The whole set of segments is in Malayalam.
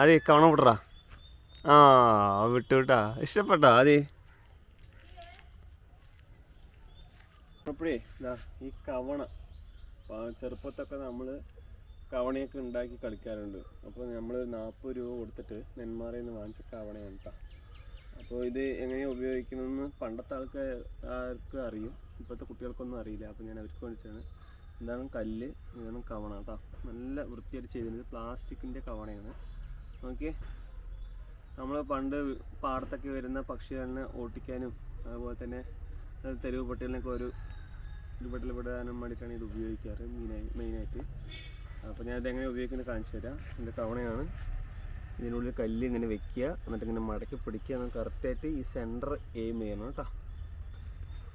ആദ്യ കാണപ്പെട്ടാ ആ വിട്ടു വിട്ടാ. ഇഷ്ടപ്പെട്ടാ ദാ ഈ കവണ. ചെറുപ്പത്തൊക്കെ നമ്മൾ കവണയൊക്കെ ഉണ്ടാക്കി കളിക്കാറുണ്ട്. അപ്പോൾ നമ്മൾ നാൽപ്പത് രൂപ കൊടുത്തിട്ട് നെന്മാറയിൽ നിന്ന് വാങ്ങിച്ച കവണയാണ് കേട്ടോ അപ്പോൾ ഇത് എങ്ങനെയാണ് ഉപയോഗിക്കുന്നതെന്ന് പണ്ടത്തെ ആൾക്ക് ആർക്കും അറിയും. ഇപ്പോഴത്തെ കുട്ടികൾക്കൊന്നും അറിയില്ല. അപ്പോൾ ഞാൻ അവർക്ക് വേണ്ടിയിട്ടാണ് എന്താണ് കല്ല് ഇതാണ് കവണ കേട്ടോ നല്ല വൃത്തിയായിട്ട് ചെയ്തിട്ടുണ്ട് പ്ലാസ്റ്റിക്കിന്റെ കവണയാണ്. ഓക്കെ നമ്മൾ പണ്ട് പാടത്തൊക്കെ വരുന്ന പക്ഷികളിനെ ഓട്ടിക്കാനും അതുപോലെ തന്നെ തെരുവ് പട്ടികളിനൊക്കെ ഒരു പെടാനും വേണ്ടിയിട്ടാണ് ഇത് ഉപയോഗിക്കാറ് മെയിനായി മെയിനായിട്ട്. അപ്പോൾ ഞാൻ ഇതെങ്ങനെ ഉപയോഗിക്കുന്നത് കാണിച്ചു തരാം. ഇതിന്റെ തവണയാണ് ഇതിനുള്ളിൽ കല്ല് ഇങ്ങനെ വെക്കുക. എന്നിട്ട് ഇങ്ങനെ മടക്കി പിടിക്കുക. എന്നാൽ കറക്റ്റായിട്ട് ഈ സെന്റർ എയിം ചെയ്യണം കേട്ടോ.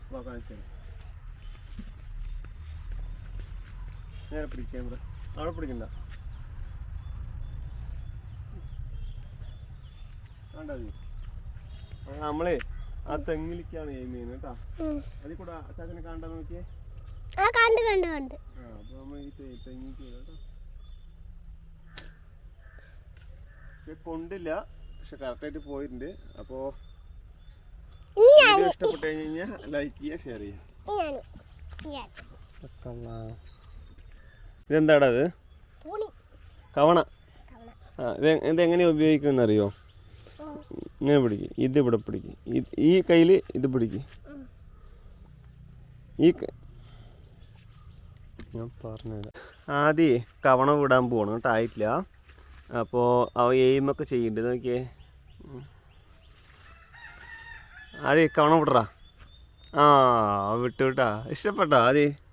അപ്പോൾ കാണിച്ചു തരാം. നേരെ പിടിക്കാൻ അവിടെ പിടിക്കണ്ട. നമ്മളെ ആ തെങ്ങിലേക്കാണ് എയിം ചെയ്യുന്നത് കേട്ടോ. അതിൽ കൂടെ അച്ചാച്ചനെ കാണാൻ നോക്കിയേ? ആ കണ്ട് കണ്ട് കണ്ട്. ആ അപ്പോൾ നമ്മൾ ഈ തെങ്ങിക്ക് കേട്ടോ. കൊണ്ടില്ല പക്ഷെ കറക്റ്റായിട്ട് പോയിട്ടുണ്ട്. അപ്പോൾ ഇനി ഞാൻ വീഡിയോ ഇഷ്ടപ്പെട്ട് കഴിഞ്ഞാൽ ലൈക്ക് ചെയ്യുക ഷെയർ ചെയ്യുക. ഇനി ഞാൻ ഞാൻ ഇതെന്താടാ അത് കവണ. കവണ. ആ ഇത് ഇതെങ്ങനെയാണ് ഉപയോഗിക്കുമെന്നറിയോ ഉപയോഗിക്കുമെന്ന് അറിയോ ഉം. ഇങ്ങനെ പിടിക്കും. ഇത് ഇവിടെ പിടിക്കും. ഈ കയ്യിൽ ഇത് പിടിക്കും. ഈ ഞാൻ പറഞ്ഞുതരാം. ആദ്യം കവണ വിടാൻ പോകണം കേട്ടോ. ആയിട്ടില്ല. അപ്പോൾ അവ എയിമൊക്കെ ചെയ്യുന്നുണ്ട് നോക്കിയേ. ആദ്യം കവണ വിടറാ. ആ വിട്ടു വിട്ടാ ഇഷ്ടപ്പെട്ടോ ആദ്യം?